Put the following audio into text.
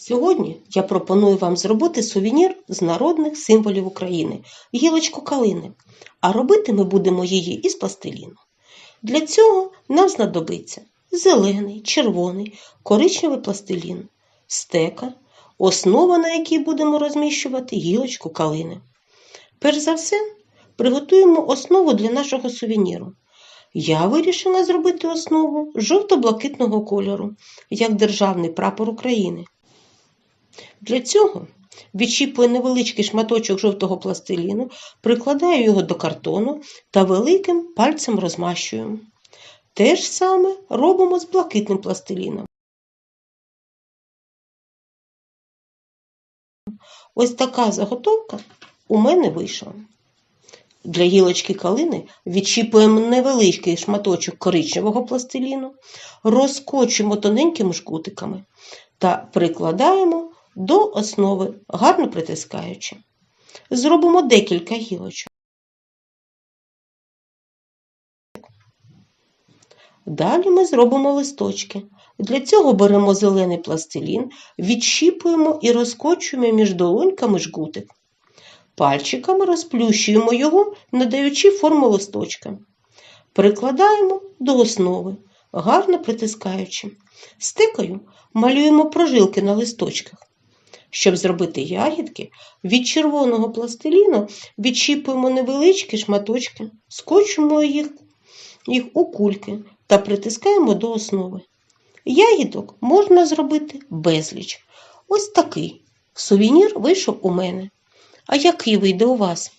Сьогодні я пропоную вам зробити сувенір з народних символів України гілочку калини. А робити ми будемо її із пластиліну. Для цього нам знадобиться зелений, червоний, коричневий пластилін, стека, основа, на якій будемо розміщувати гілочку калини. Перш за все, приготуємо основу для нашого сувеніру. Я вирішила зробити основу жовто-блакитного кольору, як державний прапор України. Для цього відчіпую невеличкий шматочок жовтого пластиліну, прикладаю його до картону та великим пальцем розмащую. Те ж саме робимо з блакитним пластиліном. Ось така заготовка у мене вийшла. Для гілочки калини відчіпуємо невеличкий шматочок коричневого пластиліну, розкочуємо тоненькими жгутиками та прикладаємо до основи, гарно притискаючи. Зробимо декілька гілочок. Далі ми зробимо листочки. Для цього беремо зелений пластилін, відщіпуємо і розкочуємо між долоньками жгутик. Пальчиками розплющуємо його, надаючи форму листочка. Прикладаємо до основи, гарно притискаючи. Стикою малюємо прожилки на листочках. Щоб зробити ягідки, від червоного пластиліну відчіпуємо невеличкі шматочки, скочимо їх, їх у кульки та притискаємо до основи. Ягідок можна зробити безліч. Ось такий сувенір вийшов у мене. А який вийде у вас?